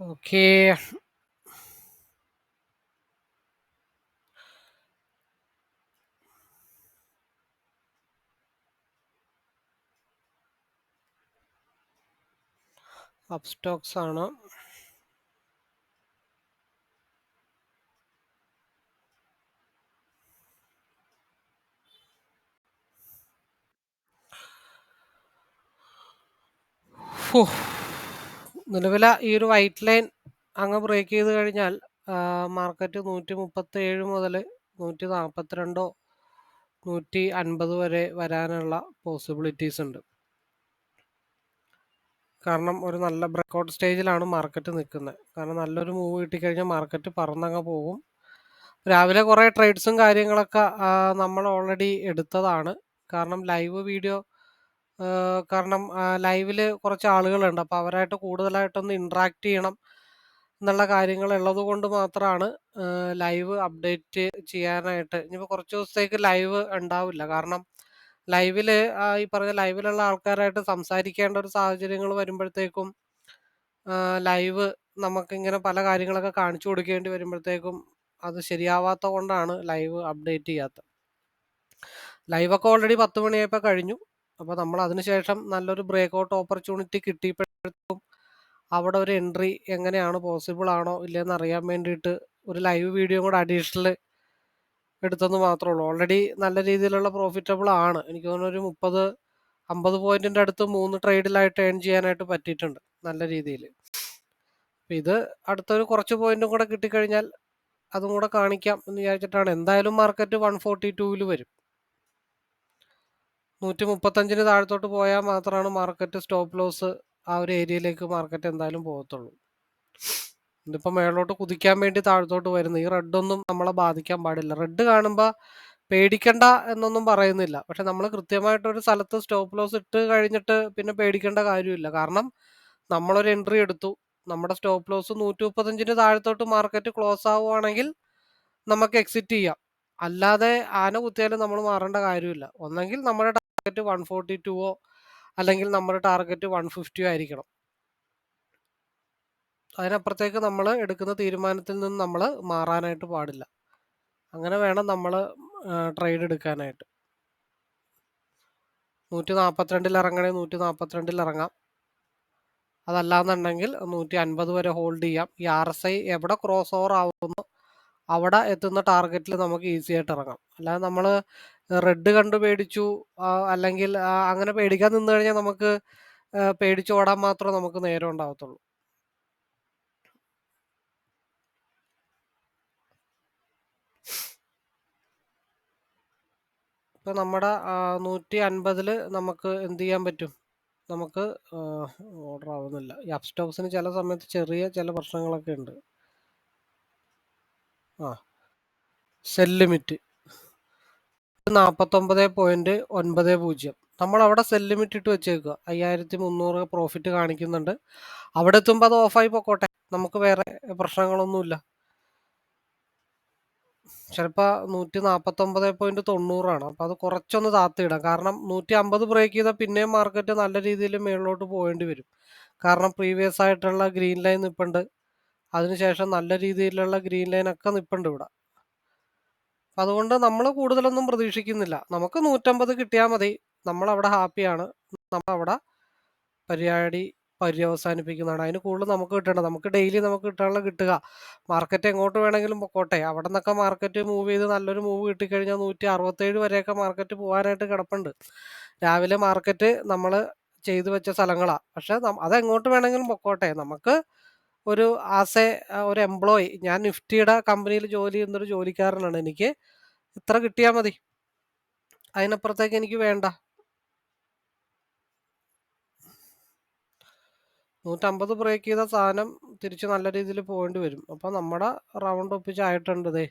Okay up Stokes ആണ് ഫു. നിലവില ഈ ഒരു വൈറ്റ് ലൈൻ അങ്ങ് ബ്രേക്ക് ചെയ്ത് കഴിഞ്ഞാൽ മാർക്കറ്റ് നൂറ്റി മുപ്പത്തി ഏഴ് മുതൽ നൂറ്റി നാൽപ്പത്തിരണ്ടോ നൂറ്റി അൻപത് വരെ വരാനുള്ള പോസിബിലിറ്റീസ് ഉണ്ട്. കാരണം ഒരു നല്ല ബ്രേക്കൗട്ട് സ്റ്റേജിലാണ് മാർക്കറ്റ് നിൽക്കുന്നത്. കാരണം നല്ലൊരു മൂവ് കിട്ടിക്കഴിഞ്ഞാൽ മാർക്കറ്റ് പറന്നങ്ങ് പോകും. രാവിലെ കുറേ ട്രേഡ്സും കാര്യങ്ങളൊക്കെ നമ്മൾ ഓൾറെഡി എടുത്തതാണ്. കാരണം ലൈവ് വീഡിയോ കാരണം ലൈവിൽ കുറച്ച് ആളുകളുണ്ട്. അപ്പോൾ അവരായിട്ട് കൂടുതലായിട്ടൊന്ന് ഇൻട്രാക്ട് ചെയ്യണം എന്നുള്ള കാര്യങ്ങളുള്ളത് കൊണ്ട് മാത്രമാണ് ലൈവ് അപ്ഡേറ്റ് ചെയ്യാനായിട്ട്. ഇനിയിപ്പോൾ കുറച്ച് ദിവസത്തേക്ക് ലൈവ് ഉണ്ടാവില്ല. കാരണം ലൈവിൽ ഈ പറഞ്ഞ ലൈവിലുള്ള ആൾക്കാരായിട്ട് സംസാരിക്കേണ്ട ഒരു സാഹചര്യങ്ങൾ വരുമ്പോഴത്തേക്കും ലൈവ് നമുക്കിങ്ങനെ പല കാര്യങ്ങളൊക്കെ കാണിച്ചു കൊടുക്കേണ്ടി വരുമ്പോഴത്തേക്കും അത് ശരിയാവാത്ത കൊണ്ടാണ് ലൈവ് അപ്ഡേറ്റ് ചെയ്യാത്തത്. ലൈവൊക്കെ ഓൾറെഡി പത്ത് മണിയായപ്പോൾ കഴിഞ്ഞു. അപ്പോൾ നമ്മൾ അതിനുശേഷം നല്ലൊരു ബ്രേക്ക് ഔട്ട് ഓപ്പർച്യൂണിറ്റി കിട്ടിയപ്പോഴത്തേക്കും അവിടെ ഒരു എൻട്രി എങ്ങനെയാണ് പോസിബിൾ ആണോ ഇല്ലയെന്ന് അറിയാൻ വേണ്ടിയിട്ട് ഒരു ലൈവ് വീഡിയോ കൂടെ അഡീഷണൽ എടുത്തെന്ന് മാത്രമേ ഉള്ളൂ. ഓൾറെഡി നല്ല രീതിയിലുള്ള പ്രോഫിറ്റബിൾ ആണ്. എനിക്ക് തോന്നുന്നു ഒരു മുപ്പത് അമ്പത് പോയിന്റിന്റെ അടുത്ത് മൂന്ന് ട്രേഡിലായിട്ട് ഏൺ ചെയ്യാനായിട്ട് പറ്റിയിട്ടുണ്ട് നല്ല രീതിയിൽ. ഇത് അടുത്തൊരു കുറച്ച് പോയിന്റും കൂടെ കിട്ടിക്കഴിഞ്ഞാൽ അതും കൂടെ കാണിക്കാം എന്ന് വിചാരിച്ചിട്ടാണ്. എന്തായാലും മാർക്കറ്റ് വൺ ഫോർട്ടി ടൂവിൽ വരും. നൂറ്റി മുപ്പത്തഞ്ചിന് താഴത്തോട്ട് പോയാൽ മാത്രമാണ് മാർക്കറ്റ് സ്റ്റോപ്പ് ലോസ് ആ ഒരു ഏരിയയിലേക്ക് മാർക്കറ്റ് എന്തായാലും പോകത്തുള്ളൂ. ഇതിപ്പോൾ മേളോട്ട് കുതിക്കാൻ വേണ്ടി താഴത്തോട്ട് വരുന്നു. ഈ റെഡൊന്നും നമ്മളെ ബാധിക്കാൻ പാടില്ല. റെഡ് കാണുമ്പോൾ പേടിക്കണ്ട എന്നൊന്നും പറയുന്നില്ല. പക്ഷെ നമ്മൾ കൃത്യമായിട്ടൊരു സ്ഥലത്ത് സ്റ്റോപ്പ് ലോസ് ഇട്ട് കഴിഞ്ഞിട്ട് പിന്നെ പേടിക്കേണ്ട കാര്യമില്ല. കാരണം നമ്മളൊരു എൻട്രി എടുത്തു. നമ്മുടെ സ്റ്റോപ്പ് ലോസ് നൂറ്റി മുപ്പത്തഞ്ചിന് താഴത്തോട്ട് മാർക്കറ്റ് ക്ലോസ് ആവുകയാണെങ്കിൽ നമുക്ക് എക്സിറ്റ് ചെയ്യാം. അല്ലാതെ ആന കുത്തിയാലും നമ്മൾ മാറേണ്ട കാര്യമില്ല. ഒന്നെങ്കിൽ നമ്മുടെ ടാർഗറ്റ് വൺ ഫോർട്ടി ടുവോ അല്ലെങ്കിൽ നമ്മുടെ ടാർഗറ്റ് വൺ ഫിഫ്റ്റിയോ ആയിരിക്കണം. അതിനപ്പുറത്തേക്ക് നമ്മൾ എടുക്കുന്ന തീരുമാനത്തിൽ നിന്ന് നമ്മൾ മാറാനായിട്ട് പാടില്ല. അങ്ങനെ വേണം നമ്മൾ ട്രേഡ് എടുക്കാനായിട്ട്. നൂറ്റി നാൽപ്പത്തിരണ്ടിൽ ഇറങ്ങണേ നൂറ്റി നാൽപ്പത്തിരണ്ടിൽ ഇറങ്ങാം. അതല്ലാന്നുണ്ടെങ്കിൽ നൂറ്റി അൻപത് വരെ ഹോൾഡ് ചെയ്യാം. ഈ ആർ എസ് ഐ എവിടെ ക്രോസ് ഓവർ ആവുന്നു അവിടെ എത്തുന്ന ടാർഗറ്റിൽ നമുക്ക് ഈസി ആയിട്ട് ഇറങ്ങാം. അല്ലാതെ നമ്മൾ റെഡ് കണ്ട് പേടിച്ചു അല്ലെങ്കിൽ അങ്ങനെ പേടിക്കാൻ നിന്ന് കഴിഞ്ഞാൽ നമുക്ക് പേടിച്ചു ഓടാൻ മാത്രമേ നമുക്ക് നേരം ഉണ്ടാവത്തുള്ളൂ. ഇപ്പൊ നമ്മുടെ നൂറ്റി അൻപതിൽ നമുക്ക് എന്ത് ചെയ്യാൻ പറ്റും? നമുക്ക് ഓർഡർ ആവുന്നില്ല. ഈ അപ്സ്റ്റോക്സിന് ചില സമയത്ത് ചെറിയ ചില പ്രശ്നങ്ങളൊക്കെ ഉണ്ട്. ആ. സെൽ ലിമിറ്റ് നാൽപ്പത്തൊമ്പത് പോയിന്റ് ഒൻപത് പൂജ്യം. നമ്മൾ അവിടെ സെൽ ലിമിറ്റ് ഇട്ട് വെച്ചേക്കുക അയ്യായിരത്തി മുന്നൂറ് പ്രോഫിറ്റ് കാണിക്കുന്നുണ്ട്. അവിടെ എത്തുമ്പോൾ അത് ഓഫായി പോക്കോട്ടെ. നമുക്ക് വേറെ പ്രശ്നങ്ങളൊന്നുമില്ല. ചിലപ്പോൾ നൂറ്റി നാൽപ്പത്തൊമ്പത് പോയിന്റ് തൊണ്ണൂറാണ്. അപ്പോൾ അത് കുറച്ചൊന്ന് താത്തിയിടാം. കാരണം നൂറ്റി അമ്പത് ബ്രേക്ക് ചെയ്താൽ പിന്നെയും മാർക്കറ്റ് നല്ല രീതിയിൽ മേളിലോട്ട് പോകേണ്ടി വരും. കാരണം പ്രീവിയസ് ആയിട്ടുള്ള ഗ്രീൻ ലൈൻ നിൽപ്പുണ്ട് അതിനുശേഷം നല്ല രീതിയിലുള്ള ഗ്രീൻ ലൈൻ ഒക്കെ നിൽപ്പുണ്ട് ഇവിടെ. അതുകൊണ്ട് നമ്മൾ കൂടുതലൊന്നും പ്രതീക്ഷിക്കുന്നില്ല. നമുക്ക് നൂറ്റമ്പത് കിട്ടിയാൽ മതി. നമ്മൾ അവിടെ ഹാപ്പിയാണ്. നമ്മൾ അവിടെ പരിപാടി പര്യവസാനിപ്പിക്കുന്നതാണ്. അതിന് കൂടുതൽ നമുക്ക് കിട്ടണം നമുക്ക് ഡെയിലി നമുക്ക് കിട്ടാനുള്ള കിട്ടുക. മാർക്കറ്റ് എങ്ങോട്ട് വേണമെങ്കിലും പൊക്കോട്ടെ. അവിടെ നിന്നൊക്കെ മാർക്കറ്റ് മൂവ് ചെയ്ത് നല്ലൊരു മൂവ് കിട്ടിക്കഴിഞ്ഞാൽ നൂറ്റി അറുപത്തേഴ് വരെയൊക്കെ മാർക്കറ്റ് പോകാനായിട്ട് കിടപ്പുണ്ട്. രാവിലെ മാർക്കറ്റ് നമ്മൾ ചെയ്തു വെച്ച സ്ഥലങ്ങളാണ് പക്ഷെ അതെങ്ങോട്ട് വേണമെങ്കിലും പൊക്കോട്ടെ. നമുക്ക് ഒരു ആസ് എ ഒരു എംപ്ലോയി ഞാൻ നിഫ്റ്റിയുടെ കമ്പനിയിൽ ജോലി ചെയ്യുന്നൊരു ജോലിക്കാരനാണ് എനിക്ക്. ഇത്ര കിട്ടിയാൽ മതി. അതിനപ്പുറത്തേക്ക് എനിക്ക് വേണ്ട. നൂറ്റമ്പത് ബ്രേക്ക് ചെയ്ത സാധനം തിരിച്ച് നല്ല രീതിയിൽ പോകേണ്ടി വരും. അപ്പോൾ നമ്മുടെ റൗണ്ട് ഒപ്പിച്ചായിട്ടുണ്ട് ദേ.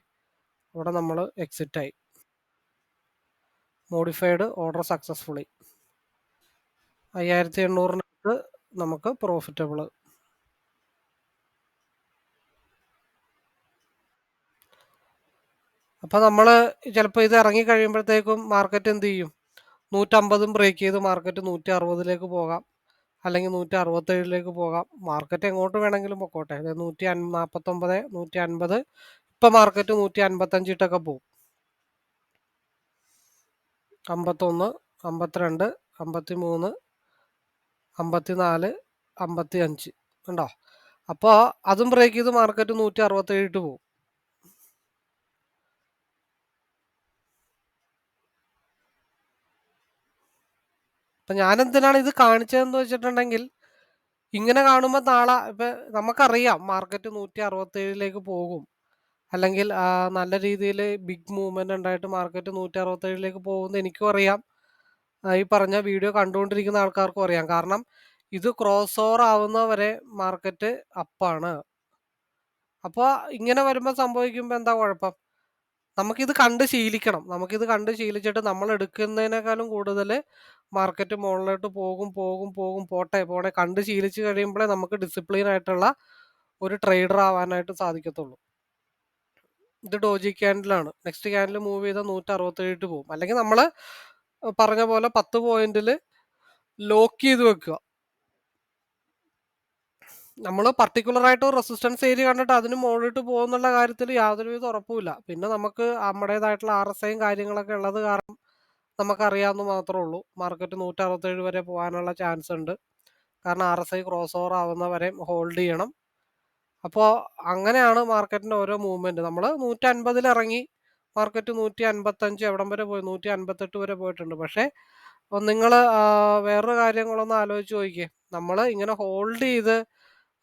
ഇവിടെ നമ്മൾ എക്സിറ്റ് ആയി. മോഡിഫൈഡ് ഓർഡർ സക്സസ്ഫുള്ളി അയ്യായിരത്തി എണ്ണൂറിനടുത്ത് നമുക്ക് പ്രോഫിറ്റബിൾ അപ്പോൾ നമ്മൾ ചിലപ്പോൾ ഇത് ഇറങ്ങി കഴിയുമ്പോഴത്തേക്കും മാർക്കറ്റ് എന്ത് ചെയ്യും? നൂറ്റമ്പതും ബ്രേക്ക് ചെയ്ത് മാർക്കറ്റ് നൂറ്റി അറുപതിലേക്ക് പോകാം. അല്ലെങ്കിൽ നൂറ്റി അറുപത്തേഴിലേക്ക് പോകാം. മാർക്കറ്റ് എങ്ങോട്ട് വേണമെങ്കിലും പൊക്കോട്ടെ. അതായത് നൂറ്റി നാൽപ്പത്തൊമ്പത് നൂറ്റി അൻപത് ഇപ്പം മാർക്കറ്റ് നൂറ്റി അൻപത്തഞ്ചിട്ടൊക്കെ പോകും അമ്പത്തൊന്ന് അമ്പത്തിരണ്ട് അമ്പത്തി മൂന്ന് അമ്പത്തിനാല് അമ്പത്തി അഞ്ച് ഉണ്ടോ അപ്പോൾ അതും ബ്രേക്ക് ചെയ്ത് മാർക്കറ്റ് നൂറ്റി അറുപത്തേഴിട്ട് പോകും അപ്പം ഞാൻ എന്തിനാണ് ഇത് കാണിച്ചതെന്ന് വെച്ചിട്ടുണ്ടെങ്കിൽ ഇങ്ങനെ കാണുമ്പോൾ നാളെ ഇപ്പം നമുക്കറിയാം മാർക്കറ്റ് നൂറ്റി അറുപത്തേഴിലേക്ക് പോകും. അല്ലെങ്കിൽ നല്ല രീതിയിൽ ബിഗ് മൂവ്മെന്റ് ഉണ്ടായിട്ട് മാർക്കറ്റ് നൂറ്റി അറുപത്തേഴിലേക്ക് പോകുമെന്ന് എനിക്കും അറിയാം. ഈ പറഞ്ഞ വീഡിയോ കണ്ടുകൊണ്ടിരിക്കുന്ന ആൾക്കാർക്കും അറിയാം. കാരണം ഇത് ക്രോസ് ഓവർ ആവുന്നവരെ മാർക്കറ്റ് അപ്പാണ് അപ്പോൾ ഇങ്ങനെ വരുമ്പോൾ സംഭവിക്കുമ്പോൾ എന്താ കുഴപ്പം? നമുക്കിത് കണ്ട് ശീലിക്കണം. നമുക്കിത് കണ്ട് ശീലിച്ചിട്ട് നമ്മൾ എടുക്കുന്നതിനേക്കാളും കൂടുതൽ മാർക്കറ്റ് മുകളിലോട്ട് പോകും പോകും പോകും പോട്ടെ പോട്ടെ കണ്ട് ശീലിച്ച് കഴിയുമ്പോഴേ നമുക്ക് ഡിസിപ്ലിൻ ആയിട്ടുള്ള ഒരു ട്രേഡർ ആവാനായിട്ട് സാധിക്കത്തുള്ളൂ. ഇത് ഡോജി ക്യാൻഡിലാണ്. നെക്സ്റ്റ് ക്യാൻഡിൽ മൂവ് ചെയ്താൽ നൂറ്റി അറുപത്തേഴ് പോകും. അല്ലെങ്കിൽ നമ്മൾ പറഞ്ഞ പോലെ പത്ത് പോയിന്റിൽ ലോക്ക് ചെയ്ത് വെക്കുക. നമ്മൾ പർട്ടിക്കുലർ ആയിട്ട് റെസിസ്റ്റൻസ് ഏരിയ കണ്ടിട്ട് അതിന് മുകളിലോട്ട് പോകുന്നുള്ള കാര്യത്തിൽ യാതൊരുവിധ ഉറപ്പുമില്ല. പിന്നെ നമുക്ക് നമ്മുടേതായിട്ടുള്ള ആർ എസ് ഐയും കാര്യങ്ങളൊക്കെ ഉള്ളത് കാരണം നമുക്കറിയാവുന്ന മാത്രമേ ഉള്ളൂ. മാർക്കറ്റ് നൂറ്റി അറുപത്തേഴ് വരെ പോകാനുള്ള ചാൻസ് ഉണ്ട്. കാരണം R S I cross over ആവുന്ന വരെ ഹോൾഡ് ചെയ്യണം. അപ്പോൾ അങ്ങനെയാണ് മാർക്കറ്റിന്റെ ഓരോ മൂവ്മെന്റ് നമ്മൾ നൂറ്റി അൻപതിൽ ഇറങ്ങി മാർക്കറ്റ് നൂറ്റി അൻപത്തഞ്ച് എവിടം വരെ പോയി? നൂറ്റി അൻപത്തെട്ട് വരെ പോയിട്ടുണ്ട്. പക്ഷേ നിങ്ങൾ വേറൊരു കാര്യങ്ങളൊന്നും ആലോചിച്ച് നോക്കിയേ. നമ്മൾ ഇങ്ങനെ ഹോൾഡ് ചെയ്ത്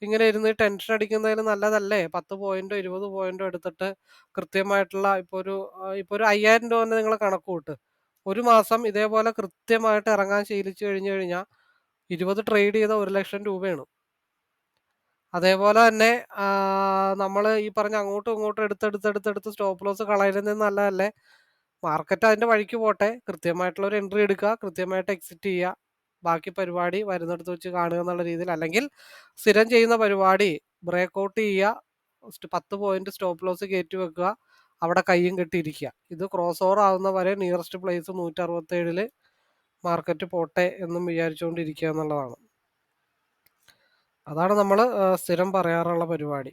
ഇങ്ങനെ ഇരുന്ന് ടെൻഷൻ അടിക്കുന്നതിന് നല്ലതല്ലേ? പത്ത് പോയിന്റോ ഇരുപത് പോയിന്റോ എടുത്തിട്ട് കൃത്യമായിട്ടുള്ള ഇപ്പോൾ ഒരു ഇപ്പോൾ ഒരു അയ്യായിരം രൂപ തന്നെ നിങ്ങൾ കണക്ക് കൂട്ട്. ഒരു മാസം ഇതേപോലെ കൃത്യമായിട്ട് ഇറങ്ങാൻ ശീലിച്ചു കഴിഞ്ഞു കഴിഞ്ഞാൽ ഇരുപത് ട്രേഡ് ചെയ്ത ഒരു ലക്ഷം രൂപയാണ്. അതേപോലെ തന്നെ നമ്മൾ ഈ പറഞ്ഞ അങ്ങോട്ടും ഇങ്ങോട്ടും എടുത്തെടുത്തെടുത്തെടുത്ത് സ്റ്റോപ്പ് ലോസ് കളയുന്നത് നല്ലതല്ലേ? മാർക്കറ്റ് അതിന്റെ വഴിക്ക് പോട്ടെ. കൃത്യമായിട്ടുള്ള ഒരു എൻട്രി എടുക്കുക കൃത്യമായിട്ട് എക്സിറ്റ് ചെയ്യുക. ബാക്കി പരിപാടി വരുന്നിടത്ത് വെച്ച് കാണുക എന്നുള്ള രീതിയിൽ അല്ലെങ്കിൽ സ്ഥിരം ചെയ്യുന്ന പരിപാടി ബ്രേക്ക് ഔട്ട് ചെയ്യുക പത്ത് പോയിന്റ് സ്റ്റോപ്പ് ലോസ് കയറ്റി വെക്കുക അവിടെ കയ്യും കെട്ടിയിരിക്കുക ഇത് ക്രോസ് ഓവർ ആവുന്ന വരെ നിയറസ്റ്റ് പ്ലേസ് നൂറ്റി അറുപത്തേഴിൽ മാർക്കറ്റ് പോട്ടെ എന്നും വിചാരിച്ചുകൊണ്ടിരിക്കുക എന്നുള്ളതാണ്. അതാണ് നമ്മൾ സ്ഥിരം പറയാറുള്ള പരിപാടി.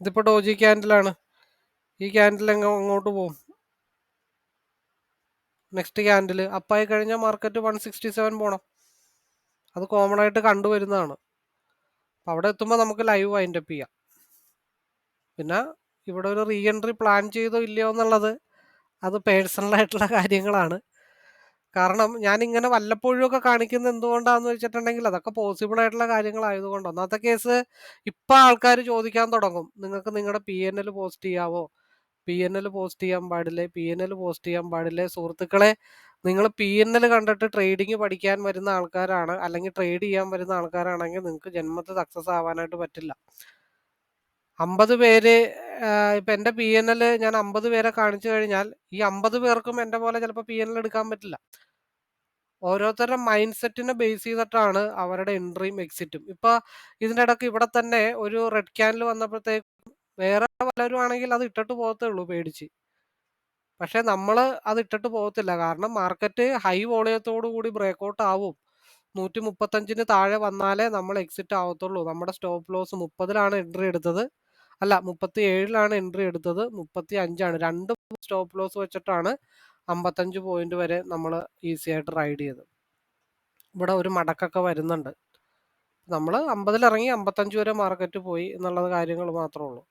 ഇതിപ്പോൾ ഡോജി ക്യാൻഡിലാണ് ഈ ക്യാൻഡിൽ അങ്ങോട്ട് പോകും നെക്സ്റ്റ് ക്യാൻഡിൽ അപ്പായി കഴിഞ്ഞാൽ മാർക്കറ്റ് വൺ സിക്സ്റ്റി സെവൻ പോകണം അത് കോമൺ ആയിട്ട് കണ്ടുവരുന്നതാണ്. അപ്പം അവിടെ എത്തുമ്പോൾ നമുക്ക് ലൈവ് വൈൻഡ് അപ്പ് ചെയ്യാം. പിന്നെ ഇവിടെ ഒരു റീ എൻട്രി പ്ലാൻ ചെയ്തോ ഇല്ലയോ എന്നുള്ളത് അത് പേഴ്സണലായിട്ടുള്ള കാര്യങ്ങളാണ്. കാരണം ഞാൻ ഇങ്ങനെ വല്ലപ്പോഴും ഒക്കെ കാണിക്കുന്നത് എന്തുകൊണ്ടാന്ന് വെച്ചിട്ടുണ്ടെങ്കിൽ അതൊക്കെ പോസിബിൾ ആയിട്ടുള്ള കാര്യങ്ങളായതുകൊണ്ട് ഒന്നാമത്തെ കേസ് ഇപ്പം ആൾക്കാർ ചോദിക്കാൻ തുടങ്ങും. നിങ്ങൾക്ക് നിങ്ങളുടെ പി എൻ എൽ പോസ്റ്റ് ചെയ്യാവോ? പി എൻ എൽ പോസ്റ്റ് ചെയ്യാൻ പാടില്ല? പി എൻ എൽ പോസ്റ്റ് ചെയ്യാൻ പാടില്ല? സുഹൃത്തുക്കളെ നിങ്ങൾ പി എൻ എൽ കണ്ടിട്ട് ട്രേഡിംഗ് പഠിക്കാൻ വരുന്ന ആൾക്കാരാണ് അല്ലെങ്കിൽ ട്രേഡ് ചെയ്യാൻ വരുന്ന ആൾക്കാരാണെങ്കിൽ നിങ്ങൾക്ക് ജന്മത്തിൽ സക്സസ് ആവാനായിട്ട് പറ്റില്ല. അമ്പത് പേര് ഇപ്പം എന്റെ പി എൻ എൽ ഞാൻ അമ്പത് പേരെ കാണിച്ചു കഴിഞ്ഞാൽ ഈ അമ്പത് പേർക്കും എന്റെ പോലെ ചിലപ്പോൾ പി എൻ എൽ എടുക്കാൻ പറ്റില്ല. ഓരോരുത്തരുടെ മൈൻഡ് സെറ്റിനെ ബേസ് ചെയ്തിട്ടാണ് അവരുടെ എൻട്രിയും എക്സിറ്റും ഇപ്പൊ ഇതിന്റെ ഇടയ്ക്ക് ഇവിടെ തന്നെ ഒരു റെഡ് ക്യാനിൽ വന്നപ്പോഴത്തേക്കും വേറെ പലരും ആണെങ്കിൽ അത് ഇട്ടിട്ട് പോകത്തേ ഉള്ളൂ പേടിച്ച്. പക്ഷെ നമ്മൾ അത് ഇട്ടിട്ട് പോകത്തില്ല. കാരണം മാർക്കറ്റ് ഹൈ വോളിയത്തോടു കൂടി ബ്രേക്കൗട്ട് ആവും. നൂറ്റി മുപ്പത്തഞ്ചിന് താഴെ വന്നാലേ നമ്മൾ എക്സിറ്റ് ആവത്തുള്ളൂ. നമ്മുടെ സ്റ്റോപ്പ് ലോസ് മുപ്പതിലാണ് എൻട്രി എടുത്തത്. അല്ല മുപ്പത്തി ഏഴിലാണ് എൻട്രി എടുത്തത്. മുപ്പത്തി അഞ്ചാണ് രണ്ട് സ്റ്റോപ്പ് ലോസ് വെച്ചിട്ടാണ് അമ്പത്തഞ്ച് പോയിന്റ് വരെ നമ്മൾ ഈസി ആയിട്ട് റൈഡ് ചെയ്തത്. ഇവിടെ ഒരു മടക്കൊക്കെ വരുന്നുണ്ട്. നമ്മൾ അമ്പതിലിറങ്ങി അമ്പത്തഞ്ച് വരെ മാർക്കറ്റ് പോയി എന്നുള്ളത് കാര്യങ്ങൾ മാത്രമേ ഉള്ളൂ.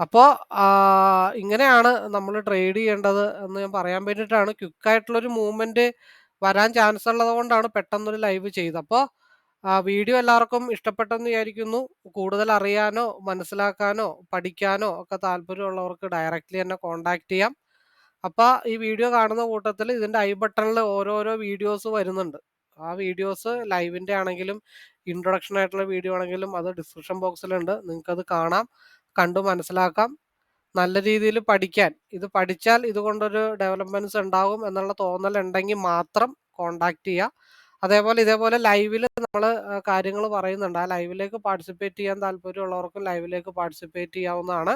അപ്പോൾ ഇങ്ങനെയാണ് നമ്മൾ ട്രേഡ് ചെയ്യേണ്ടത് എന്ന് ഞാൻ പറയാൻ വേണ്ടിയിട്ടാണ്. ക്വിക്കായിട്ടുള്ളൊരു മൂവ്മെന്റ് വരാൻ ചാൻസ് ഉള്ളത് കൊണ്ടാണ് പെട്ടെന്നൊരു ലൈവ് ചെയ്തത്. അപ്പോൾ വീഡിയോ എല്ലാവർക്കും ഇഷ്ടപ്പെട്ടെന്ന് വിചാരിക്കുന്നു. കൂടുതൽ അറിയാനോ മനസ്സിലാക്കാനോ പഠിക്കാനോ ഒക്കെ താല്പര്യമുള്ളവർക്ക് ഡയറക്റ്റ്ലി എന്നെ കോൺടാക്ട് ചെയ്യാം. അപ്പോൾ ഈ വീഡിയോ കാണുന്ന കൂട്ടത്തിൽ ഇതിന്റെ ഐ ബട്ടണിൽ ഓരോരോ വീഡിയോസ് വരുന്നുണ്ട്. ആ വീഡിയോസ് ലൈവിന്റെ ആണെങ്കിലും ഇൻട്രൊഡക്ഷൻ ആയിട്ടുള്ള വീഡിയോ ആണെങ്കിലും അത് ഡിസ്ക്രിപ്ഷൻ ബോക്സിലുണ്ട് നിങ്ങൾക്കത് കാണാം. കണ്ടു മനസ്സിലാക്കാം. നല്ല രീതിയിൽ പഠിക്കാൻ. ഇത് പഠിച്ചാൽ ഇതുകൊണ്ടൊരു ഡെവലപ്മെന്റ്സ് ഉണ്ടാകും എന്നുള്ള തോന്നൽ ഉണ്ടെങ്കിൽ മാത്രം കോണ്ടാക്ട് ചെയ്യുക. അതേപോലെ ഇതേപോലെ ലൈവിൽ നമ്മൾ കാര്യങ്ങൾ പറയുന്നുണ്ട്. ആ ലൈവിലേക്ക് പാർട്ടിസിപ്പേറ്റ് ചെയ്യാൻ താല്പര്യമുള്ളവർക്കും ലൈവിലേക്ക് പാർട്ടിസിപ്പേറ്റ് ചെയ്യാവുന്നതാണ്.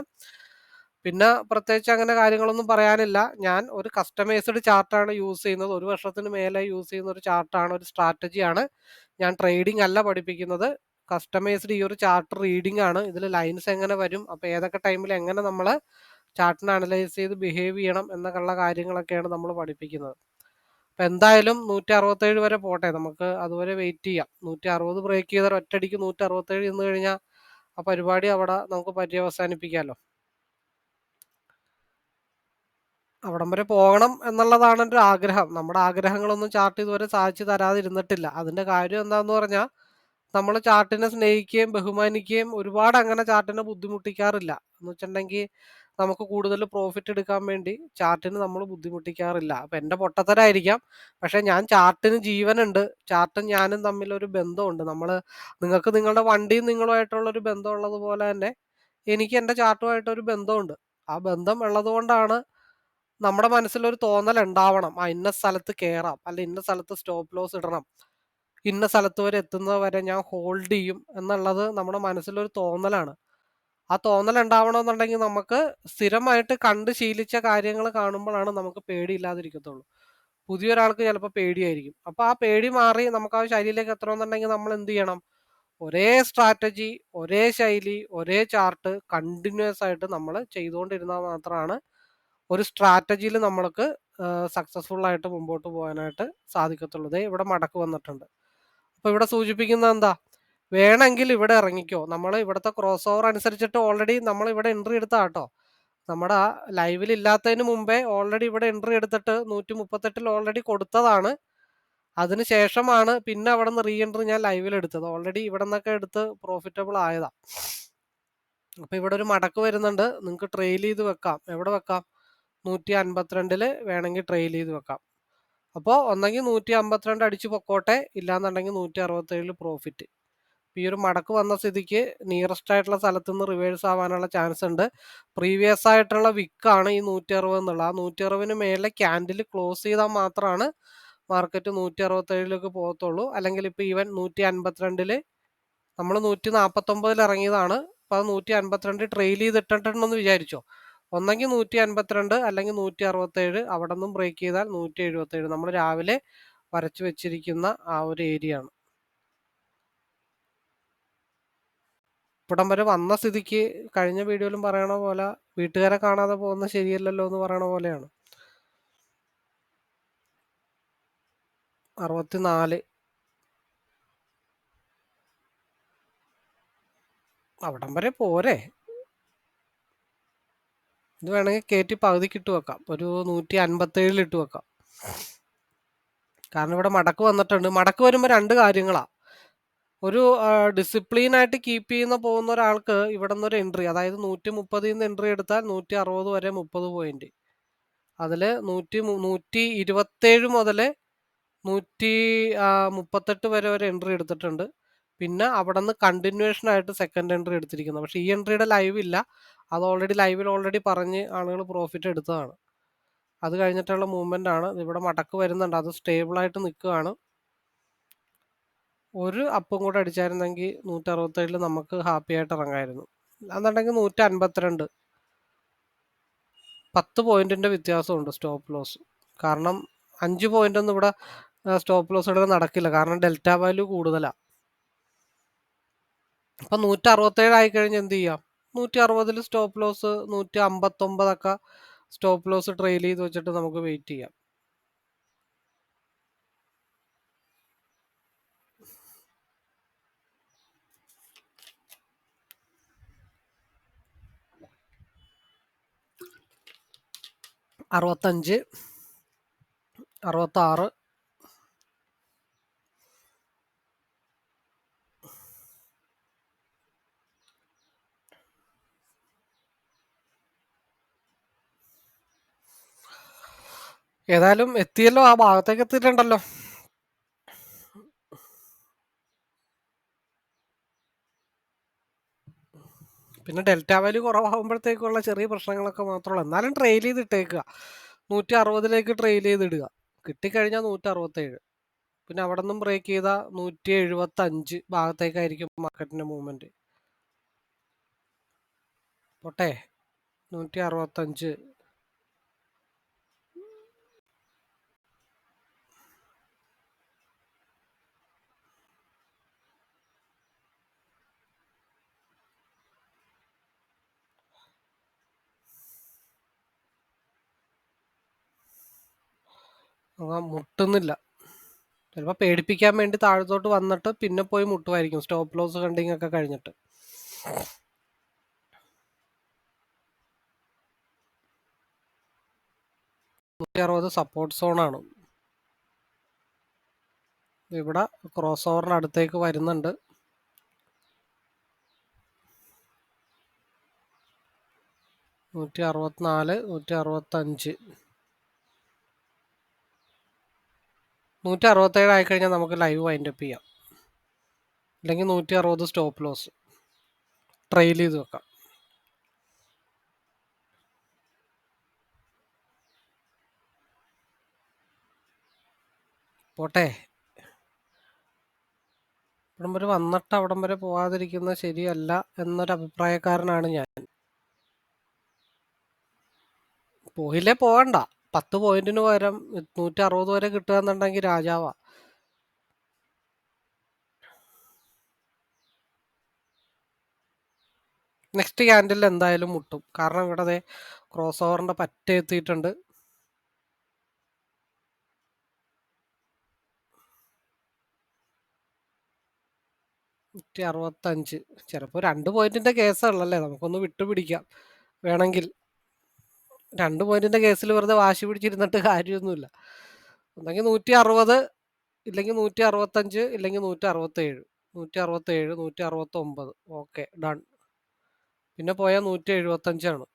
പിന്നെ പ്രത്യേകിച്ച് അങ്ങനെ കാര്യങ്ങളൊന്നും പറയാനില്ല. ഞാൻ ഒരു കസ്റ്റമൈസ്ഡ് ചാർട്ടാണ് യൂസ് ചെയ്യുന്നത്. ഒരു വർഷത്തിന് മേലെ യൂസ് ചെയ്യുന്ന ഒരു ചാർട്ടാണ് ഒരു സ്ട്രാറ്റജിയാണ് ഞാൻ ട്രേഡിംഗ് അല്ല പഠിപ്പിക്കുന്നത്. കസ്റ്റമൈസ്ഡ് ഈ ഒരു ചാർട്ട് റീഡിംഗ് ആണ്. ഇതിൽ ലൈൻസ് എങ്ങനെ വരും അപ്പോൾ ഏതൊക്കെ ടൈമിൽ എങ്ങനെ നമ്മൾ ചാർട്ടിനെ അനലൈസ് ചെയ്ത് ബിഹേവ് ചെയ്യണം എന്നൊക്കെയുള്ള കാര്യങ്ങളൊക്കെയാണ് നമ്മൾ പഠിപ്പിക്കുന്നത്. അപ്പം എന്തായാലും നൂറ്റി അറുപത്തേഴ് വരെ പോട്ടെ നമുക്ക് അതുവരെ വെയിറ്റ് ചെയ്യാം. നൂറ്റി അറുപത് ബ്രേക്ക് ചെയ്താൽ ഒറ്റയടിക്ക് നൂറ്റി അറുപത്തേഴ് ചെന്ന് കഴിഞ്ഞാൽ ആ പരിപാടി അവിടെ നമുക്ക് പര്യവസാനിപ്പിക്കാമല്ലോ അവിടം വരെ പോകണം എന്നുള്ളതാണ് എന്റെ ആഗ്രഹം. നമ്മുടെ ആഗ്രഹങ്ങളൊന്നും ചാർട്ട് ഇതുവരെ സാധിച്ചു തരാതിരുന്നിട്ടില്ല. അതിന്റെ കാര്യം എന്താണെന്ന് പറഞ്ഞാൽ നമ്മൾ ചാർട്ടിനെ സ്നേഹിക്കുകയും ബഹുമാനിക്കുകയും ഒരുപാട് അങ്ങനെ ചാർട്ടിനെ ബുദ്ധിമുട്ടിക്കാറില്ല. എന്ന് വെച്ചിട്ടുണ്ടെങ്കിൽ നമുക്ക് കൂടുതൽ പ്രോഫിറ്റ് എടുക്കാൻ വേണ്ടി ചാർട്ടിന് നമ്മൾ ബുദ്ധിമുട്ടിക്കാറില്ല. അപ്പം എന്റെ പൊട്ടത്തരായിരിക്കാം. പക്ഷേ ഞാൻ ചാർട്ടിന് ജീവനുണ്ട്. ചാർട്ടും ഞാനും തമ്മിലൊരു ബന്ധമുണ്ട്. നമ്മൾ നിങ്ങൾക്ക് നിങ്ങളുടെ വണ്ടിയും നിങ്ങളുമായിട്ടുള്ളൊരു ബന്ധമുള്ളത് പോലെ തന്നെ എനിക്ക് എന്റെ ചാർട്ടുമായിട്ടൊരു ബന്ധമുണ്ട്. ആ ബന്ധം ഉള്ളതുകൊണ്ടാണ് നമ്മുടെ മനസ്സിലൊരു തോന്നൽ ഉണ്ടാവണം. ആ ഇന്ന സ്ഥലത്ത് കയറാം അല്ല ഇന്ന സ്ഥലത്ത് സ്റ്റോപ്പ് ലോസ് ഇടണം. ഇന്ന സ്ഥലത്ത് വരെ എത്തുന്നത് വരെ ഞാൻ ഹോൾഡ് ചെയ്യും എന്നുള്ളത് നമ്മുടെ മനസ്സിലൊരു തോന്നലാണ്. ആ തോന്നൽ ഉണ്ടാവണമെന്നുണ്ടെങ്കിൽ നമുക്ക് സ്ഥിരമായിട്ട് കണ്ട് ശീലിച്ച കാര്യങ്ങൾ കാണുമ്പോഴാണ് നമുക്ക് പേടിയില്ലാതിരിക്കത്തുള്ളൂ. പുതിയൊരാൾക്ക് ചിലപ്പോൾ പേടിയായിരിക്കും. അപ്പോൾ ആ പേടി മാറി നമുക്ക് ആ ശൈലിയിലേക്ക് എത്തണമെന്നുണ്ടെങ്കിൽ നമ്മൾ എന്ത് ചെയ്യണം? ഒരേ സ്ട്രാറ്റജി ഒരേ ശൈലി ഒരേ ചാർട്ട് കണ്ടിന്യൂസ് ആയിട്ട് നമ്മൾ ചെയ്തുകൊണ്ടിരുന്നാൽ മാത്രമാണ് ഒരു സ്ട്രാറ്റജിയിൽ നമ്മൾക്ക് സക്സസ്ഫുൾ ആയിട്ട് മുമ്പോട്ട് പോകാനായിട്ട് സാധിക്കത്തുള്ളൂ. ഇവിടെ മടക്ക് വന്നിട്ടുണ്ട്. അപ്പോൾ ഇവിടെ സൂചിപ്പിക്കുന്നത് എന്താ? വേണമെങ്കിൽ ഇവിടെ ഇറങ്ങിക്കോ. നമ്മൾ ഇവിടുത്തെ ക്രോസ് ഓവർ അനുസരിച്ചിട്ട് ഓൾറെഡി നമ്മൾ ഇവിടെ എൻട്രി എടുത്താ കേട്ടോ നമ്മുടെ ലൈവിൽ ഇല്ലാത്തതിന് മുമ്പേ ഓൾറെഡി ഇവിടെ എൻട്രി എടുത്തിട്ട് നൂറ്റി മുപ്പത്തെട്ടിൽ ഓൾറെഡി കൊടുത്തതാണ്. അതിന് ശേഷമാണ് പിന്നെ അവിടെ നിന്ന് റീ എൻട്രി ഞാൻ ലൈവിൽ എടുത്തത്. ഓൾറെഡി ഇവിടെ നിന്നൊക്കെ എടുത്ത് പ്രോഫിറ്റബിൾ ആയതാ. അപ്പോൾ ഇവിടെ ഒരു മടക്ക് വരുന്നുണ്ട്. നിങ്ങൾക്ക് ട്രെയിൽ ചെയ്ത് വെക്കാം. എവിടെ വെക്കാം? നൂറ്റി അൻപത്തിരണ്ടിൽ വേണമെങ്കിൽ ട്രെയിൽ ചെയ്ത് വെക്കാം. അപ്പോൾ ഒന്നെങ്കിൽ നൂറ്റി അമ്പത്തിരണ്ട് അടിച്ച് പൊക്കോട്ടെ. ഇല്ലാന്നുണ്ടെങ്കിൽ നൂറ്റി അറുപത്തേഴിൽ പ്രോഫിറ്റ് ഈ ഒരു മടക്ക് വന്ന സ്ഥിതിക്ക് നിയറസ്റ്റ് ആയിട്ടുള്ള സ്ഥലത്ത് നിന്ന് റിവേഴ്സ് ആവാനുള്ള ചാൻസ് ഉണ്ട്. പ്രീവിയസ് ആയിട്ടുള്ള വിക്കാണ് ഈ നൂറ്റി അറുപത് എന്നുള്ള ആ നൂറ്റി അറുപതിന് മേലെ ക്യാൻഡിൽ ക്ലോസ് ചെയ്താൽ മാത്രമാണ് മാർക്കറ്റ് നൂറ്റി അറുപത്തേഴിലേക്ക് പോകത്തുള്ളൂ. അല്ലെങ്കിൽ ഇപ്പോൾ ഈവൻ നൂറ്റി അൻപത്തിരണ്ടിൽ നമ്മൾ നൂറ്റി നാൽപ്പത്തൊമ്പതിൽ ഇറങ്ങിയതാണ്. അപ്പോൾ അത് നൂറ്റി അൻപത്തിരണ്ട് ട്രെയിൽ ചെയ്തിട്ടുണ്ടെന്ന് വിചാരിച്ചോ? ഒന്നെങ്കിൽ നൂറ്റി അൻപത്തിരണ്ട് അല്ലെങ്കിൽ നൂറ്റി അറുപത്തേഴ് അവിടെ നിന്നും ബ്രേക്ക് ചെയ്താൽ നൂറ്റി എഴുപത്തേഴ് നമ്മൾ രാവിലെ വരച്ചു വെച്ചിരിക്കുന്ന ആ ഒരു ഏരിയ ആണ്. ഇവിടം വരെ വന്ന സ്ഥിതിക്ക് കഴിഞ്ഞ വീഡിയോയിലും പറയണ പോലെ വീട്ടുകാരെ കാണാതെ പോകുന്ന ശരിയല്ലല്ലോ എന്ന് പറയണ പോലെയാണ്. അറുപത്തിനാല്. അവിടം വരെ പോരെ. ഇത് വേണമെങ്കിൽ കയറ്റി പകുതിക്ക് ഇട്ട് വെക്കാം. ഒരു നൂറ്റി അൻപത്തേഴിൽ ഇട്ട് വെക്കാം. കാരണം ഇവിടെ മടക്ക് വന്നിട്ടുണ്ട്. മടക്ക് വരുമ്പോൾ രണ്ട് കാര്യങ്ങളാണ് ഒരു ഡിസിപ്ലിൻ ആയിട്ട് കീപ്പ് ചെയ്യുന്ന പോകുന്ന ഒരാൾക്ക് ഇവിടെ നിന്നൊരു എൻട്രി അതായത് നൂറ്റി മുപ്പതിൽ നിന്ന് എൻട്രി എടുത്താൽ നൂറ്റി അറുപത് വരെ മുപ്പത് പോയിന്റ് അതിൽ നൂറ്റി നൂറ്റി ഇരുപത്തേഴ് മുതൽ നൂറ്റി മുപ്പത്തെട്ട് വരെ ഒരു എൻട്രി എടുത്തിട്ടുണ്ട്. പിന്നെ അവിടെ നിന്ന് കണ്ടിന്യൂഷൻ ആയിട്ട് സെക്കൻഡ് എൻട്രി എടുത്തിരിക്കുന്നത് പക്ഷേ ഈ എൻട്രിയുടെ ലൈവ് ഇല്ല. അത് ഓൾറെഡി ലൈവിൽ ഓൾറെഡി പറഞ്ഞ് ആളുകൾ പ്രോഫിറ്റ് എടുത്തതാണ്. അത് കഴിഞ്ഞിട്ടുള്ള മൂവ്മെന്റ് ആണ്. ഇവിടെ മടക്ക് വരുന്നുണ്ട്. അത് സ്റ്റേബിളായിട്ട് നിൽക്കുകയാണ്. ഒരു അപ്പും കൂടെ അടിച്ചായിരുന്നെങ്കിൽ നൂറ്റി അറുപത്തേഴിൽ നമുക്ക് ഹാപ്പി ആയിട്ട് ഇറങ്ങായിരുന്നു. എന്നുണ്ടെങ്കിൽ നൂറ്റി അൻപത്തിരണ്ട് പത്ത് പോയിന്റിന്റെ വ്യത്യാസമുണ്ട് സ്റ്റോപ്പ് ലോസ് കാരണം അഞ്ച് പോയിന്റ് ഒന്നും ഇവിടെ സ്റ്റോപ്പ് ലോസ് ഇവിടെ നടക്കില്ല. കാരണം ഡെൽറ്റ വാല്യൂ കൂടുതലാണ് അപ്പം നൂറ്റി അറുപത്തേഴ് ആയി കഴിഞ്ഞ് എന്ത് ചെയ്യാം? നൂറ്റി അറുപതിൽ സ്റ്റോപ്പ് ലോസ് നൂറ്റി അമ്പത്തൊമ്പതൊക്കെ സ്റ്റോപ്പ് ലോസ് ട്രെയിൽ ചെയ്ത് വെച്ചിട്ട് നമുക്ക് വെയിറ്റ് ചെയ്യാം. അറുപത്തഞ്ച് അറുപത്താറ് ഏതായാലും എത്തിയല്ലോ ആ ഭാഗത്തേക്ക് എത്തിയിട്ടുണ്ടല്ലോ. പിന്നെ ഡെൽറ്റ വാല്യൂ കുറവാകുമ്പോഴത്തേക്കുള്ള ചെറിയ പ്രശ്നങ്ങളൊക്കെ മാത്രമല്ല എന്നാലും ട്രെയിൽ ചെയ്തിട്ടേക്കുക. നൂറ്റി അറുപതിലേക്ക് ട്രെയിൽ ചെയ്തിടുക. കിട്ടിക്കഴിഞ്ഞാൽ നൂറ്റി അറുപത്തേഴ് പിന്നെ അവിടെ നിന്നും ബ്രേക്ക് ചെയ്ത നൂറ്റി എഴുപത്തി അഞ്ച് ഭാഗത്തേക്കായിരിക്കും മാർക്കറ്റിന്റെ മൂവ്മെന്റ് പോട്ടെ? നൂറ്റി അറുപത്തഞ്ച് മുട്ടുന്നില്ല. ചിലപ്പോൾ പേടിപ്പിക്കാൻ വേണ്ടി താഴത്തോട്ട് വന്നിട്ട് പിന്നെ പോയി മുട്ടുമായിരിക്കും. സ്റ്റോപ്പ് ലോസ് കണ്ടിങ് ഒക്കെ കഴിഞ്ഞിട്ട്. നൂറ്റി അറുപത് സപ്പോർട്ട് സോണാണ് ഇവിടെ ക്രോസ് ഓവറിന് അടുത്തേക്ക് വരുന്നുണ്ട്. നൂറ്റി അറുപത്തിനാല് നൂറ്റി അറുപത്തഞ്ച് നൂറ്റി അറുപത്തേഴ് ആയിക്കഴിഞ്ഞാൽ നമുക്ക് ലൈവ് വൈൻഡ് അപ്പ് ചെയ്യാം. അല്ലെങ്കിൽ നൂറ്റി അറുപത് സ്റ്റോപ്പ് ലോസ് ട്രെയിൽ ചെയ്ത് വെക്കാം. പോട്ടെ. ഇവിടം വരെ വന്നിട്ട് അവിടം വരെ പോവാതിരിക്കുന്നത് ശരിയല്ല എന്നൊരു അഭിപ്രായക്കാരനാണ് ഞാൻ. പോയില്ലേ പോകണ്ട പത്ത് പോയിന്റിന് പകരം നൂറ്റി അറുപത് വരെ കിട്ടുക എന്നുണ്ടെങ്കിൽ രാജാവാ. നെക്സ്റ്റ് ക്യാൻഡിൽ എന്തായാലും മുട്ടും. കാരണം ഇവിടെ അതെ ക്രോസ് ഓവറിന്റെ പറ്റ എത്തിയിട്ടുണ്ട്. നൂറ്റി അറുപത്തഞ്ച് ചിലപ്പോൾ രണ്ട് പോയിന്റിന്റെ കേസാണല്ലേ നമുക്കൊന്ന് വിട്ടുപിടിക്കാം. വേണമെങ്കിൽ. രണ്ട് പോയിന്റിന്റെ കേസിൽ വെറുതെ വാശി പിടിച്ചിരുന്നിട്ട് കാര്യമൊന്നുമില്ല. ഒന്നെങ്കിൽ നൂറ്റി അറുപത് ഇല്ലെങ്കിൽ നൂറ്റി അറുപത്തഞ്ച് ഇല്ലെങ്കിൽ നൂറ്റി അറുപത്തേഴ് നൂറ്റി അറുപത്തേഴ് നൂറ്റി അറുപത്തൊമ്പത് ഓക്കെ ഡൺ പിന്നെ പോയാൽ നൂറ്റി എഴുപത്തഞ്ചാണ്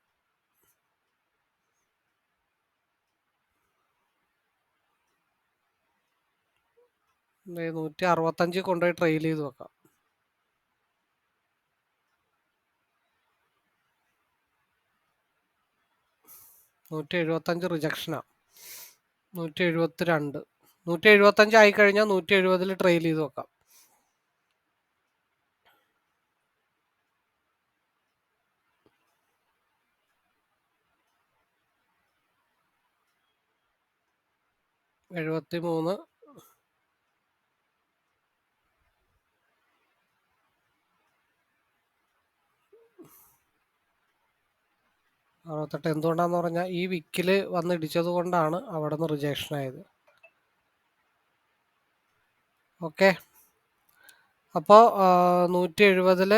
നൂറ്റി അറുപത്തഞ്ച് കൊണ്ടുപോയി ട്രെയിൽ ചെയ്ത് വെക്കാം. നൂറ്റി എഴുപത്തഞ്ച് റിജക്ഷനാണ് നൂറ്റി എഴുപത്തി രണ്ട് നൂറ്റി എഴുപത്തഞ്ച് ആയി കഴിഞ്ഞാൽ നൂറ്റി എഴുപതിൽ ട്രെയിൽ ചെയ്ത് നോക്കാം എഴുപത്തി മൂന്ന് അറുപത്തെട്ട് എന്തുകൊണ്ടാന്ന് പറഞ്ഞാൽ ഈ വിക്കിൽ വന്ന് ഇടിച്ചത് കൊണ്ടാണ് അവിടെ നിന്ന് റിജക്ഷൻ ആയത്. ഓക്കെ. അപ്പോൾ നൂറ്റി എഴുപതിൽ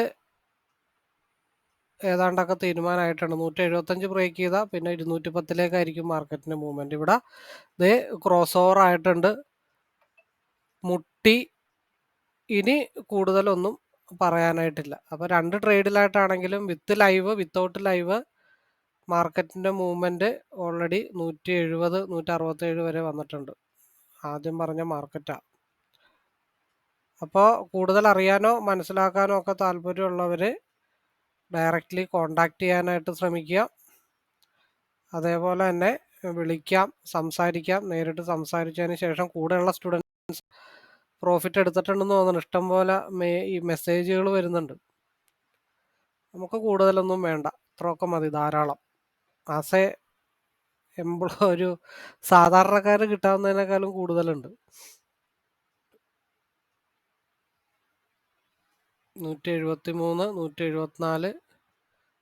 ഏതാണ്ടൊക്കെ തീരുമാനമായിട്ടുണ്ട്. നൂറ്റി എഴുപത്തഞ്ച് ബ്രേക്ക് ചെയ്താൽ പിന്നെ ഇരുന്നൂറ്റി പത്തിലേക്കായിരിക്കും മാർക്കറ്റിന്റെ മൂവ്മെന്റ് ഇവിടെ ഇത് ക്രോസ് ഓവർ ആയിട്ടുണ്ട്. മുട്ടി ഇനി കൂടുതലൊന്നും പറയാനായിട്ടില്ല. അപ്പോൾ രണ്ട് ട്രേഡിലായിട്ടാണെങ്കിലും വിത്ത് ലൈവ് വിത്തൗട്ട് ലൈവ് മാർക്കറ്റിന്റെ മൂവ്മെന്റ് ഓൾറെഡി നൂറ്റി എഴുപത് നൂറ്റി അറുപത്തേഴ് വരെ വന്നിട്ടുണ്ട്. ആദ്യം പറഞ്ഞ മാർക്കറ്റാണ് അപ്പോൾ കൂടുതൽ അറിയാനോ മനസ്സിലാക്കാനോ ഒക്കെ താല്പര്യമുള്ളവർ ഡയറക്റ്റ്ലി കോണ്ടാക്ട് ചെയ്യാനായിട്ട് ശ്രമിക്കുക. അതേപോലെ തന്നെ വിളിക്കാം സംസാരിക്കാം. നേരിട്ട് സംസാരിച്ചതിന് ശേഷം കൂടെയുള്ള സ്റ്റുഡൻസ് പ്രോഫിറ്റ് എടുത്തിട്ടുണ്ടെന്ന് തോന്നുന്നു. ഇഷ്ടംപോലെ മേ ഈ മെസ്സേജുകൾ വരുന്നുണ്ട്. നമുക്ക് കൂടുതലൊന്നും വേണ്ട. ഇത്രയൊക്കെ മതി ധാരാളം. ആസ് എ എംപ്ലോ ഒരു സാധാരണക്കാരന് കിട്ടാവുന്നതിനേക്കാളും കൂടുതലുണ്ട്. നൂറ്റി എഴുപത്തി മൂന്ന് നൂറ്റി എഴുപത്തിനാല്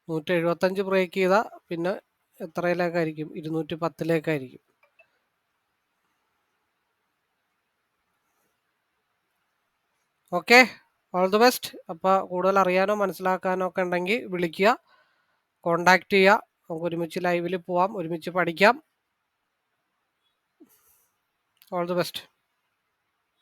നൂറ്റി എഴുപത്തഞ്ച് ബ്രേക്ക് ചെയ്താൽ പിന്നെ എത്രയിലേക്കായിരിക്കും? ഇരുന്നൂറ്റി പത്തിലേക്കായിരിക്കും ഓക്കെ ഓൾ ദി ബെസ്റ്റ് അപ്പോൾ കൂടുതൽ അറിയാനോ മനസ്സിലാക്കാനോ ഒക്കെ ഉണ്ടെങ്കിൽ വിളിക്കുക കോണ്ടാക്ട് ചെയ്യുക. നമുക്ക് ഒരുമിച്ച് ലൈവിൽ പോവാം ഒരുമിച്ച് പഠിക്കാം. All the best